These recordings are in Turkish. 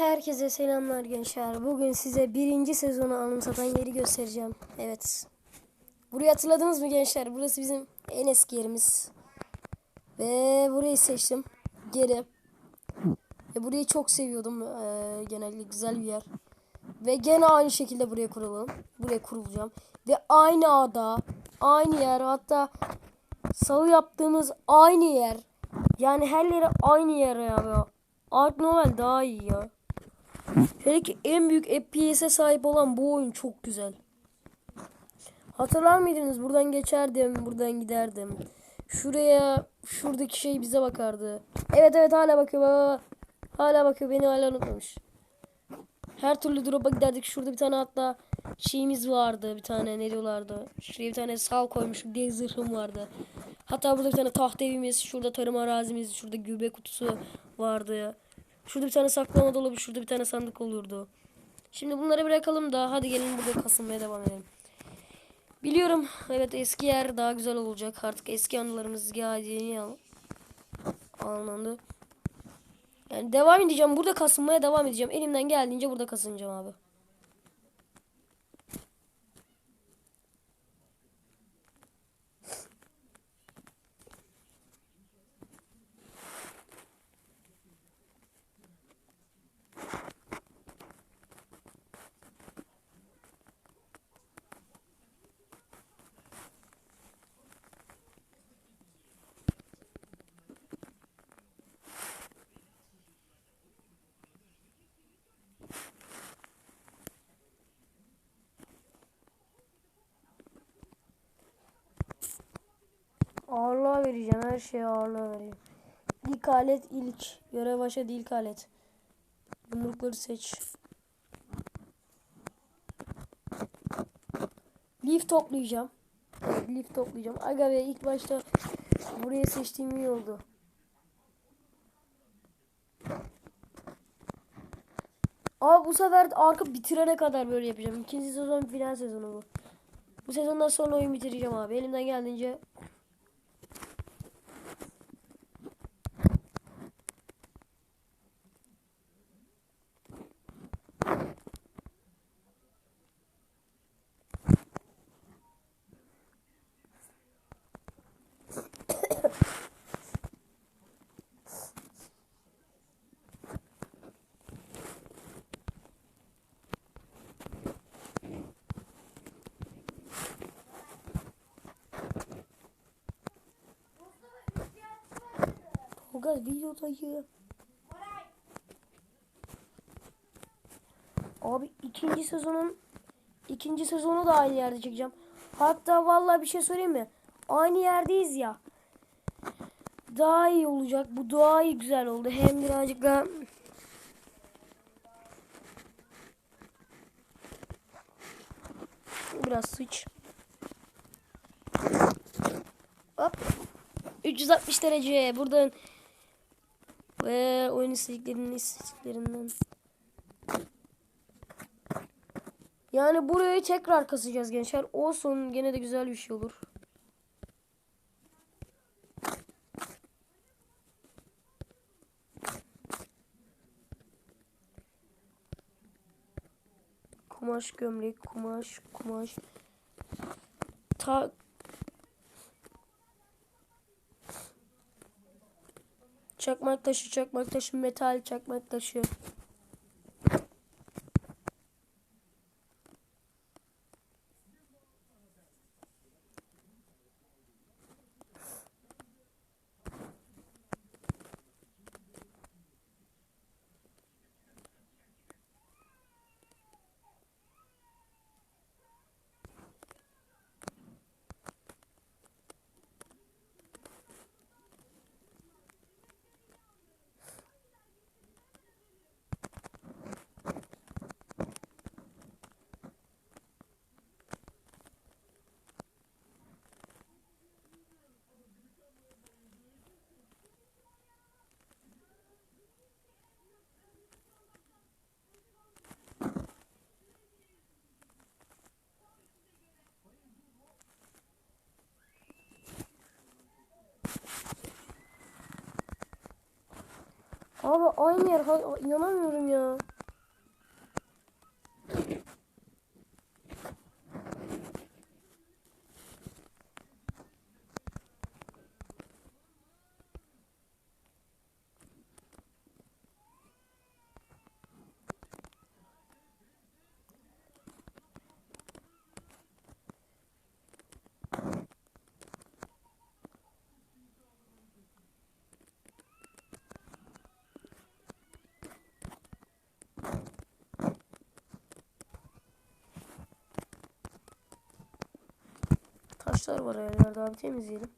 Herkese selamlar gençler. Bugün size birinci sezonu anımsatan yeri göstereceğim. Evet. Burayı hatırladınız mı gençler? Burası bizim en eski yerimiz. Ve burayı seçtim. Geri. Ve burayı çok seviyordum. Ee, genellikle güzel bir yer. Ve gene aynı şekilde buraya kuralım. Buraya kurulacağım. Ve aynı ada, aynı yer hatta salı yaptığımız aynı yer. Yani her yere aynı yer ya. Ark Novel daha iyi ya. Hele ki en büyük FPS'e sahip olan bu oyun çok güzel. Hatırlar mıydınız? Buradan geçerdim, buradan giderdim. Şuraya, şuradaki şey bize bakardı. Evet evet hala bakıyor baba. Hala bakıyor beni hala unutmamış. Her türlü drop'a giderdik. Şurada bir tane hatta şeyimiz vardı. Bir tane ne diyorlardı. Şuraya bir tane sal koymuşum diye zırhım vardı. Hatta burada bir tane taht evimiz. Şurada tarım arazimiz. Şurada gübre kutusu vardı. Şurada bir tane saklama dolabı. Şurada bir tane sandık olurdu. Şimdi bunları bırakalım da hadi gelin burada kasılmaya devam edelim. Biliyorum evet eski yer daha güzel olacak. Artık eski anılarımız geldiğini al anlandı. Yani devam edeceğim. Burada kasılmaya devam edeceğim. Elimden geldiğince burada kasınacağım abi. Ağırlığa vereceğim. Her şeye ağırlığa vereceğim. İlk alet ilk. Görev başladı ilk alet. Yumrukları seç. Lif toplayacağım. Lif toplayacağım. Aga be ilk başta buraya seçtiğim iyi oldu. Ama bu sefer arka bitirene kadar böyle yapacağım. İkinci sezon final sezonu bu. Bu sezondan sonra oyun bitireceğim abi. Elimden geldiğince Tolga videodayım. Abi ikinci sezonun ikinci sezonu da aynı yerde çekeceğim. Hatta vallahi bir şey söyleyeyim mi? Aynı yerdeyiz ya. Daha iyi olacak. Bu daha iyi güzel oldu. Hem birazcık da biraz sıç. Hop. 360 derece buradan ve oyun isteklerinin isteklerinden. Yani burayı tekrar kasacağız gençler. Olsun gene de güzel bir şey olur. Kumaş gömlek, kumaş, kumaş. Ta Çakmak taşı, çakmak taşı, metal çakmak taşı. Abi aynı yer. İnanamıyorum ya. Taşlar var yerlerde abi temizleyelim.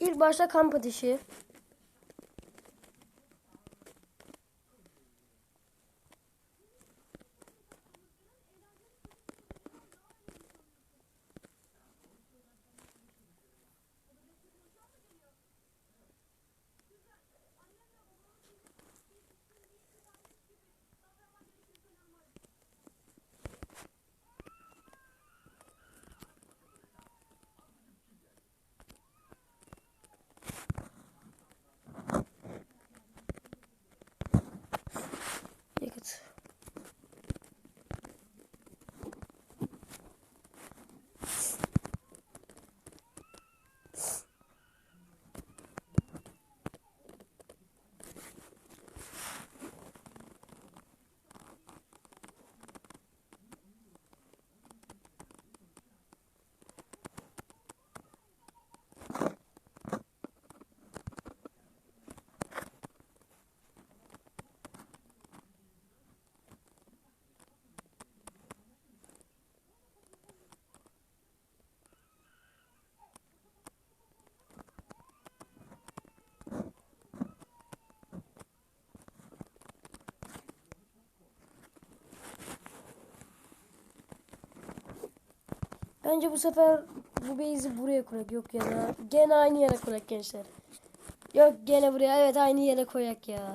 İlk başta kamp ateşi. Bence bu sefer bu base'i buraya koyak yok ya da gene aynı yere koyak gençler. Yok gene buraya evet aynı yere koyak ya.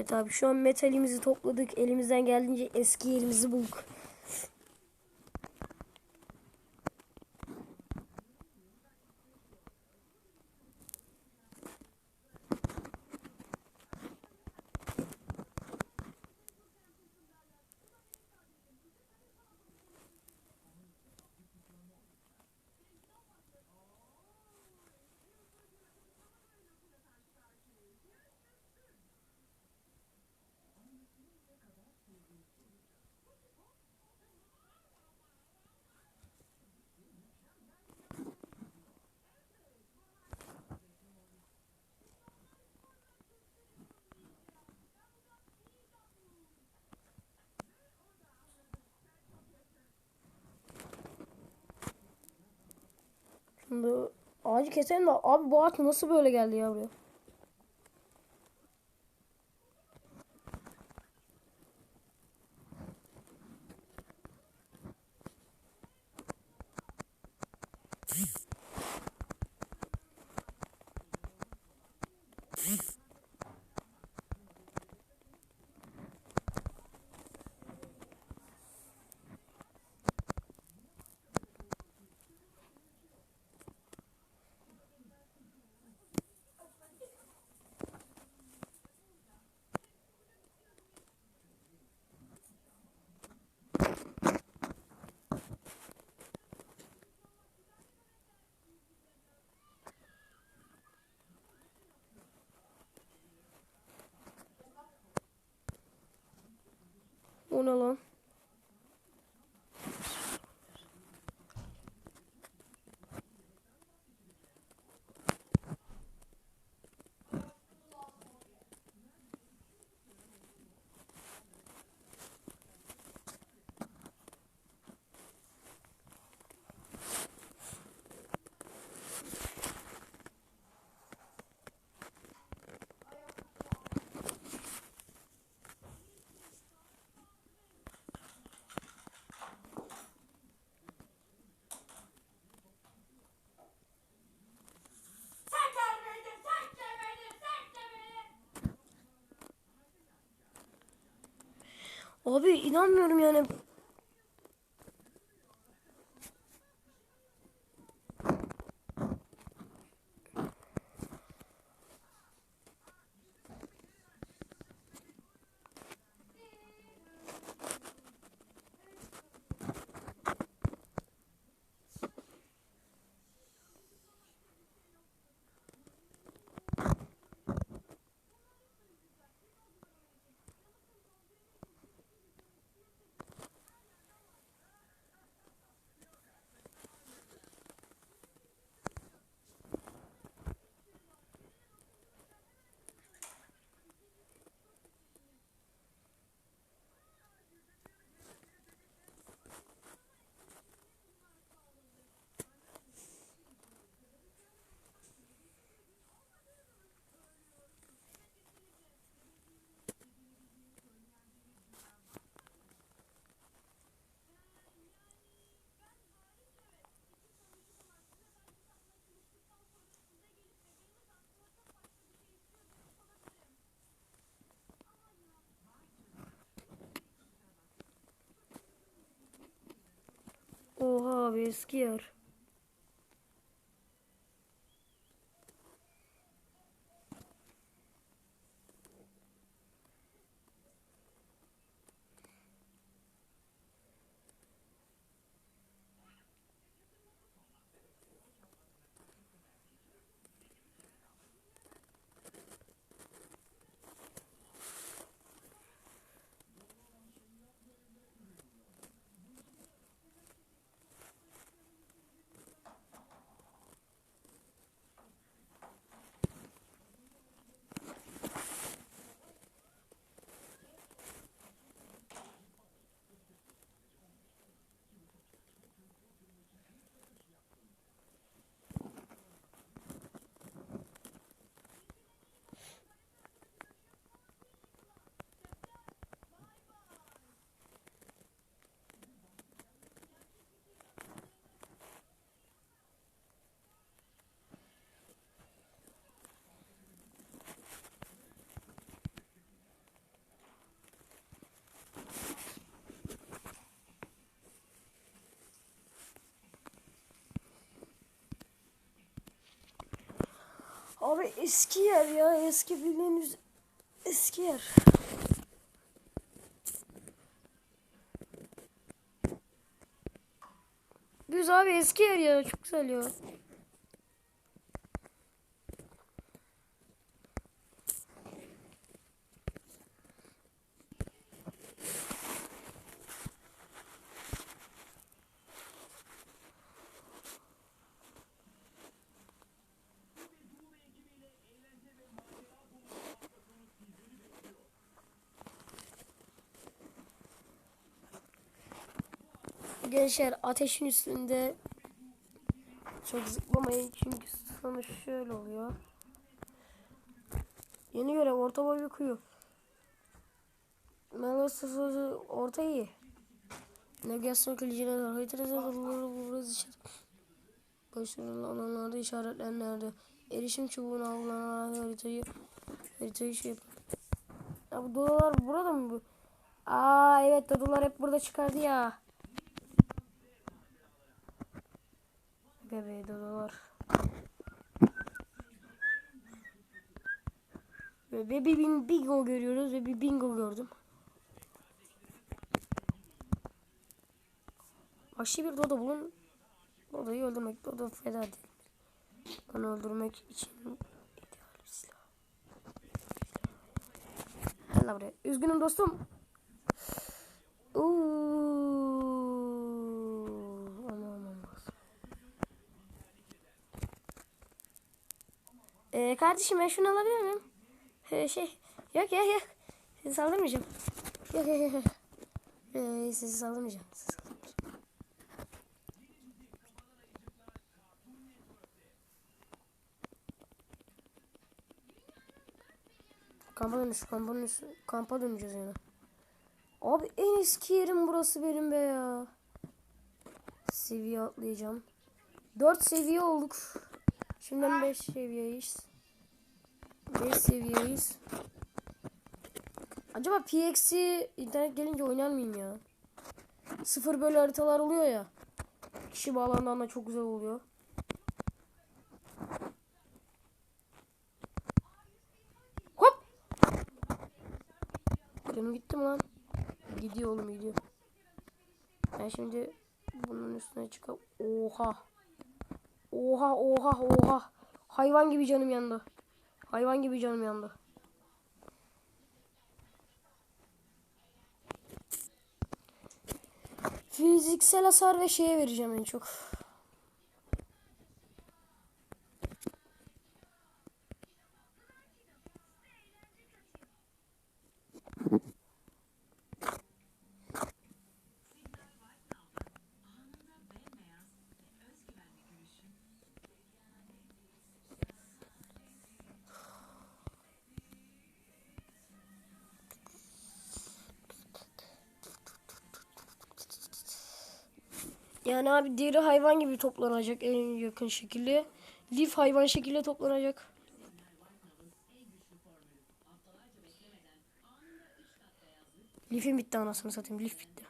Evet abi şu an metalimizi topladık. Elimizden geldiğince eski yerimizi bulduk. Şimdi ağacı keselim de abi bu ağaç nasıl böyle geldi ya buraya? O ne lan? Abi inanmıyorum yani. Oha abi eski yer. Ya eski bildiğiniz eski yer. Düz abi eski yer ya çok güzel ya. Gençler ateşin üstünde çok zıplamayın çünkü sonuç şöyle oluyor. Yeni görev orta boy bir kuyu. Melosası orta iyi. Navigasyon kılıcına da haritada burası işaret. Başarılı alanlarda işaretlenlerde. Erişim çubuğuna avlanan haritayı haritayı şey yapın. Ya bu dodalar burada mı bu? Aa evet dodalar hep burada çıkardı ya. Bebeği dodalar. Ve bir bin- bingo görüyoruz ve bir bingo gördüm. Vahşi bir dodo bulun. Dodoyu öldürmek, dodo feda değil. Onu öldürmek için. Gel buraya. Üzgünüm dostum. Kardeşim ben şunu alabilir miyim? Ee, şey yok yok yok. Sizi saldırmayacağım. Yok yok yok. Ee, sizi saldırmayacağım. Sizi saldırmayacağım. Kampa dönüş, kampa dönüş, kampa döneceğiz. Abi en eski yerim burası benim be ya. Seviye atlayacağım. 4 seviye olduk. Şimdiden 5 seviyeyiz. 5 seviyeyiz. Acaba PX'i internet gelince oynar mıyım ya? Sıfır böyle haritalar oluyor ya. Kişi bağlandığında çok güzel oluyor. Hop! Canım gitti mi lan? Gidiyor oğlum gidiyor. Ben şimdi bunun üstüne çıkıp oha. Oha oha oha. Hayvan gibi canım yandı. Hayvan gibi canım yandı. Fiziksel hasar ve şeye vereceğim en çok. Yani abi deri hayvan gibi toplanacak en yakın şekilde. Lif hayvan şekilde toplanacak. Lifim bitti anasını satayım. Lif bitti.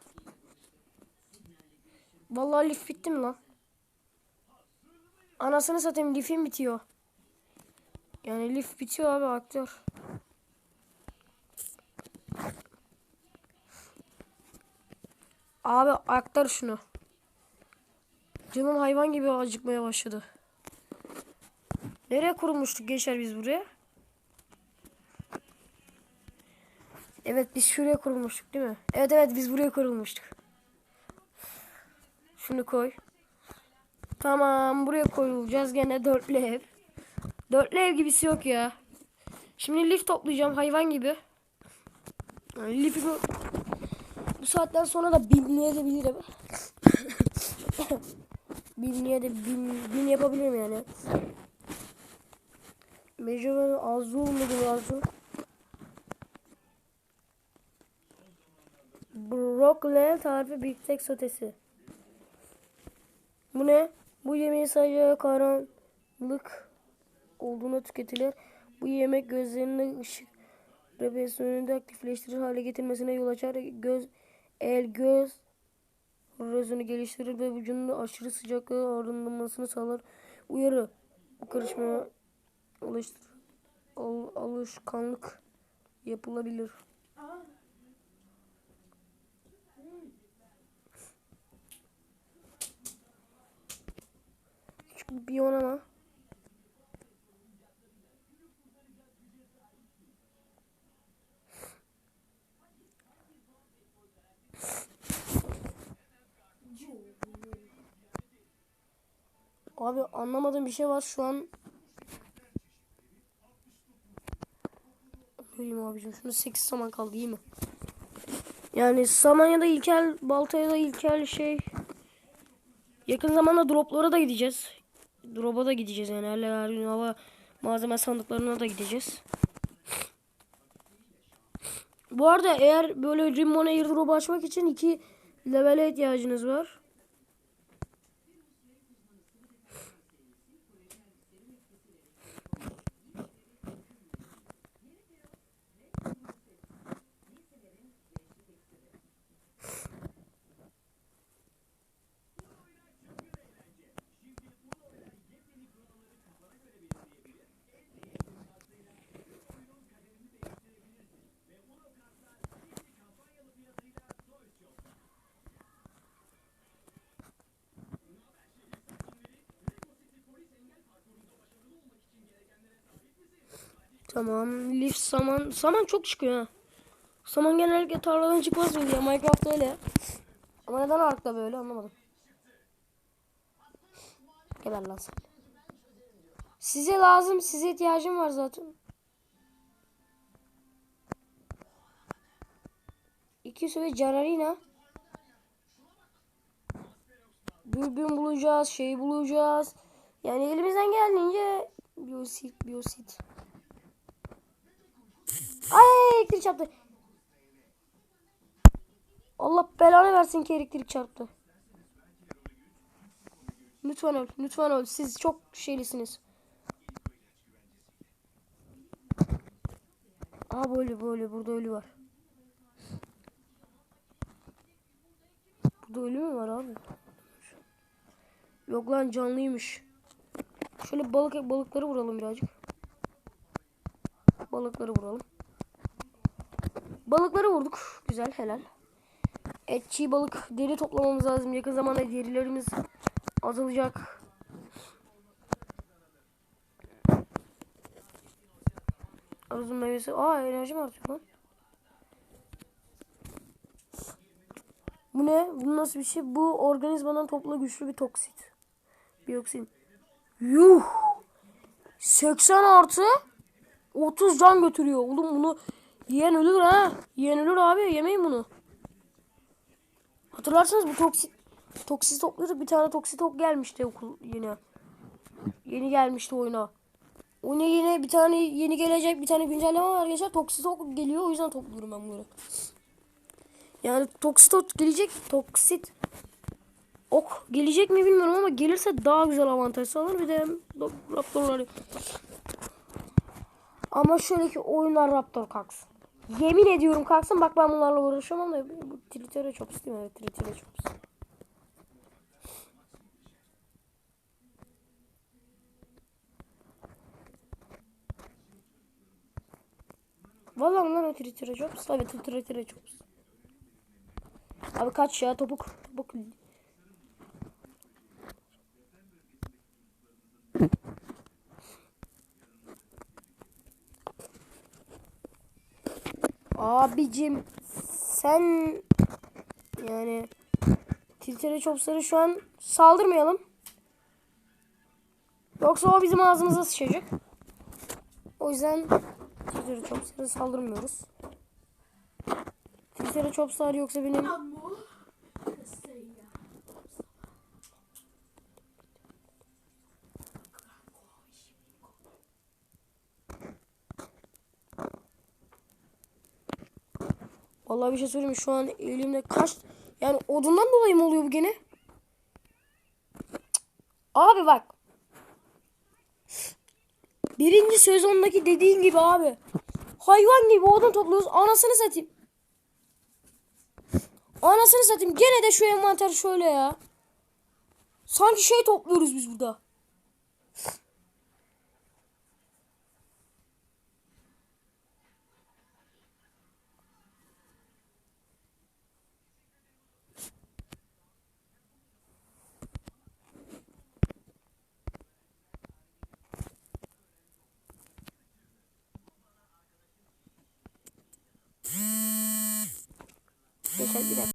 Vallahi lif bitti mi lan? Anasını satayım lifim bitiyor. Yani lif bitiyor abi aktör. Abi aktar şunu. Canım hayvan gibi acıkmaya başladı. Nereye kurulmuştuk gençler biz buraya? Evet biz şuraya kurulmuştuk değil mi? Evet evet biz buraya kurulmuştuk. Şunu koy. Tamam buraya koyulacağız gene dörtlü ev. Dörtlü ev gibisi yok ya. Şimdi lif toplayacağım hayvan gibi. Yani lifimi bu saatten sonra da binleyebilirim. Binliğe de bin, bin yapabilirim yani. Mecburen Azul mudur Azul? Brokle tarifi biftek sotesi. Bu ne? Bu yemeği sadece karanlık olduğuna tüketilir. Bu yemek gözlerinde ışık refleksiyonunu aktifleştirir hale getirmesine yol açar. Göz, el, göz Rozunu geliştirir ve vücudunda aşırı sıcaklığı arındırmasını sağlar. Uyarı. Bu karışmaya alıştır. Al, alışkanlık yapılabilir. Küçük bir biyon Abi anlamadığım bir şey var şu an. Göreyim abicim şunu 8 saman kaldı iyi mi? Yani saman ya da ilkel balta ya da ilkel şey. Yakın zamanda droplara da gideceğiz. Drop'a da gideceğiz yani her gün hava malzeme sandıklarına da gideceğiz. Bu arada eğer böyle Rimmon Airdrop'u açmak için iki level'e ihtiyacınız var. Tamam. Lif saman. Saman çok çıkıyor ha. Saman genellikle tarladan çıkmaz mı diye. Minecraft'ta öyle. Ama neden Ark'ta böyle anlamadım. Geber lan sen. Size lazım. Size ihtiyacım var zaten. İki ve Canarina. Dürbün bulacağız. Şey bulacağız. Yani elimizden geldiğince biosit biosit. Ay elektrik çarptı. Allah belanı versin ki elektrik çarptı. Lütfen öl. Lütfen öl. Siz çok şeylisiniz. Aa böyle böyle. Burada ölü var. Burada ölü mü var abi? Yok lan canlıymış. Şöyle balık balıkları vuralım birazcık. Balıkları vuralım. Balıkları vurduk. Güzel helal. Et çiğ balık deri toplamamız lazım. Yakın zamanda derilerimiz azalacak. Aruzun meyvesi. Aa enerjim artıyor lan. Bu ne? Bu nasıl bir şey? Bu organizmadan topla güçlü bir toksit. Bioksin. Yuh! 80 artı 30 can götürüyor. Oğlum bunu yiyen ölür ha. Yiyen ölür abi. Yemeyin bunu. Hatırlarsanız bu toksit toksit topluyorduk. Bir tane toksit top gelmişti okul yeni. Yeni gelmişti oyuna. Oyuna yine bir tane yeni gelecek bir tane güncelleme var arkadaşlar. Toksit ok geliyor o yüzden topluyorum ben bunları. Yani toksit ok gelecek. Toksit ok gelecek mi bilmiyorum ama gelirse daha güzel avantaj sağlar. Bir de raptorları. Ama şöyle ki oyunlar raptor kalksın. Yemin ediyorum kalksın. Bak ben bunlarla uğraşamam da bu Triceratops değil mi? Evet Triceratops. Vallahi lan o Triceratops. Evet o Triceratops. Abi kaç ya topuk. Topuk. Abicim sen yani Triceratops'ları şu an saldırmayalım. Yoksa o bizim ağzımıza sıçacak. O yüzden Triceratops'lara saldırmıyoruz. Triceratops'lar yoksa benim Vallahi bir şey söyleyeyim? Şu an elimde kaç yani odundan dolayı mı oluyor bu gene? Abi bak. Birinci sezondaki dediğin gibi abi. Hayvan gibi odun topluyoruz. Anasını satayım. Anasını satayım. Gene de şu envanter şöyle ya. Sanki şey topluyoruz biz burada. Geçer bir dakika.